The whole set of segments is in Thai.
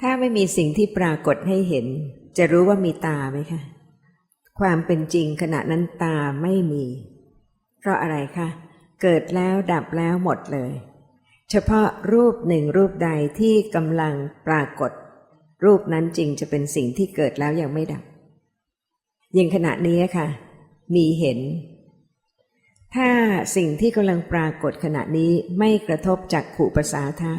ถ้าไม่มีสิ่งที่ปรากฏให้เห็น จะรู้ว่ามีตาไหมคะ ความเป็นจริงขณะนั้นตาไม่มี เพราะอะไรคะ เกิดแล้วดับแล้วหมดเลย เฉพาะรูปหนึ่งรูปใดที่กำลังปรากฏ รูปนั้นจริงจะเป็นสิ่งที่เกิดแล้วยังไม่ดับอย่างขณะนี้ค่ะ มีเห็น ถ้าสิ่งที่กำลังปรากฏขณะนี้ไม่กระทบจากขู่ประสาทะ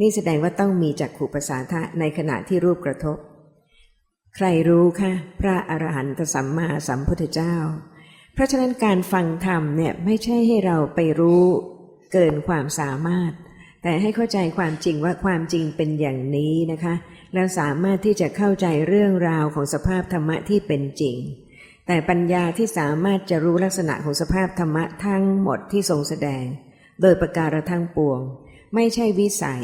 นี่แสดงว่าต้องมีจักขู่ประสาทะในขณะที่รูปกระทบ ใครรู้คะพระอรหันตสัมมาสัมพุทธเจ้า เพราะฉะนั้นการฟังธรรมเนี่ยไม่ใช่ให้เราไปรู้เกินความสามารถ แต่ให้เข้าใจความจริงว่าความจริงเป็นอย่างนี้นะคะ แล้วสามารถที่จะเข้าใจเรื่องราวของสภาพธรรมะที่เป็นจริง แต่ปัญญาที่สามารถจะรู้ลักษณะของสภาพธรรมะทั้งหมดที่ทรงแสดง โดยประการทั้งปวง ไม่ใช่วิสัย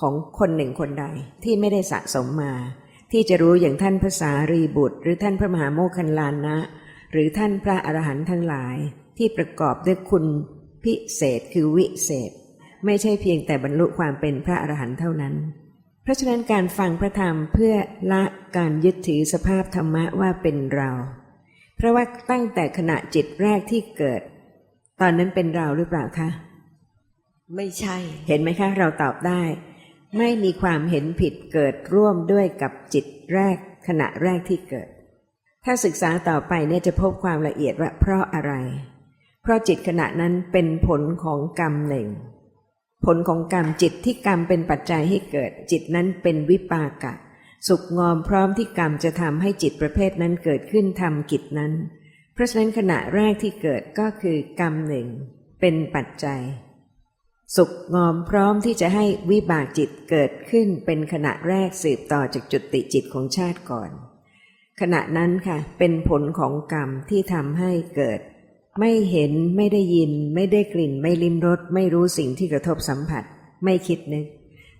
ของคนหนึ่งคนใดที่ไม่ได้สะสมมา ที่จะรู้อย่างท่านพระสารีบุตร หรือท่านพระมหาโมคคัลลานะ หรือท่านพระอรหันต์ทั้งหลาย ที่ประกอบด้วยคุณพิเศษคือวิเศษ ไม่ใช่เพียงแต่บรรลุความเป็นพระอรหันต์เท่านั้น เพราะฉะนั้นการฟังพระธรรมเพื่อละการยึดถือสภาพธรรมะว่าเป็นเรา เพราะว่าตั้งแต่ขณะจิตแรกที่เกิด ตอนนั้นเป็นเราหรือเปล่าคะ ไม่ใช่ เห็นไหมคะ เราตอบได้ ไม่มีความเห็นผิดเกิดร่วมด้วยกับจิตแรกขณะแรกที่เกิด ถ้าศึกษาต่อไปเนี่ยจะพบความละเอียดว่าเพราะอะไร เพราะจิตขณะนั้นเป็นผลของกรรมหนึ่ง ผลของกรรมจิตที่กรรมเป็นปัจจัยให้เกิด จิตนั้นเป็นวิปากะ สุขงอมพร้อมที่กรรมจะทำให้จิตประเภทนั้นเกิดขึ้นทำกิจนั้น เพราะฉะนั้นขณะแรกที่เกิดก็คือกรรมหนึ่งเป็นปัจจัย สุขงอมพร้อมที่จะให้วิบากจิตเกิดขึ้นเป็นขณะแรกสืบต่อจากจุติจิตของชาติก่อน ขณะนั้นค่ะ เป็นผลของกรรมที่ทำให้เกิด ไม่เห็นไม่ได้ยิน ไม่ได้กลิ่น ไม่ลิ้มรสไม่รู้สิ่งที่กระทบสัมผัส ไม่คิดนึก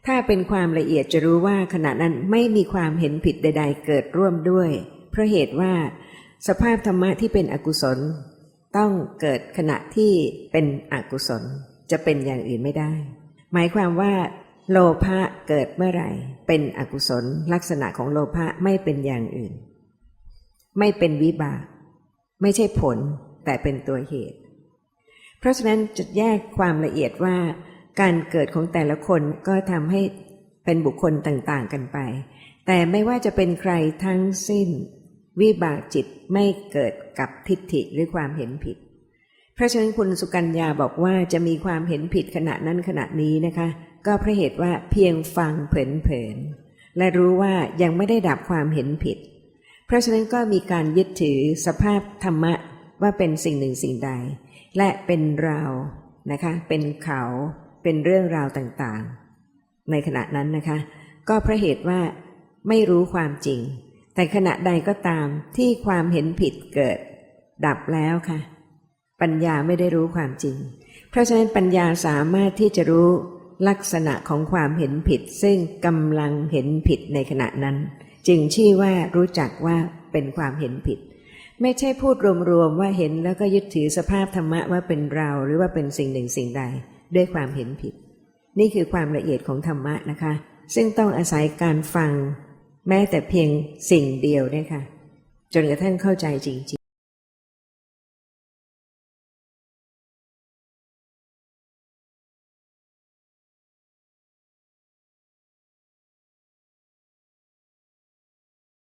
ถ้าเป็นความละเอียดจะรู้ว่าขณะนั้นไม่มีความเห็นผิดใด ๆ เกิดร่วมด้วย เพราะเหตุว่า สภาพธรรมะที่เป็นอกุศล ต้องเกิดขณะที่เป็นอกุศล จะเป็นอย่างอื่นไม่ได้ หมายความว่า โลภะเกิดเมื่อไหร่ เป็นอกุศลลักษณะของโลภะไม่เป็นอย่างอื่น ไม่เป็นวิบาก ไม่ใช่ผลแต่เป็นตัวเหตุ เพราะฉะนั้นจะแยกความละเอียดว่า การเกิดของแต่ละคนก็ทำให้เป็นบุคคลต่างๆกันไป แต่ไม่ว่าจะเป็นใครทั้งสิ้น วิบากจิตไม่เกิดกับทิฏฐิหรือความเห็นผิด ราะฉะนั้นคุณสุกัญญาบอกว่าจะมีความเห็นผิดขณะนั้นขณะนี้นะคะ ก็เพราะเหตุว่าเพียงฟังเผลอๆและรู้ว่ายังไม่ได้ดับความเห็นผิด เพราะฉะนั้นก็มีการยึดถือสภาพธรรมะว่าเป็นสิ่งหนึ่งสิ่งใด และเป็นเรานะคะ เป็นเขาเป็นเรื่องราวต่างๆ ในขณะนั้นนะคะ ก็เพราะเหตุว่าไม่รู้ความจริง แต่ขณะใดก็ตามที่ความเห็นผิดเกิด ดับแล้วค่ะ ปัญญาไม่ได้รู้ความจริง เพราะฉะนั้นปัญญาสามารถที่จะรู้ลักษณะของความเห็นผิด ซึ่งกำลังเห็นผิดในขณะนั้น จึงชื่อว่ารู้จักว่าเป็นความเห็นผิด ไม่ใช่พูดรวมๆว่าเห็นแล้วก็ยึดถือสภาพธรรมะว่าเป็นเราหรือว่าเป็นสิ่งหนึ่งสิ่งใด ด้วยความเห็นผิด นี่คือความละเอียดของธรรมะนะคะ ซึ่งต้องอาศัยการฟัง แม้แต่เพียงสิ่งเดียวเนี่ยค่ะ จนกระทั่งเข้าใจจริงๆ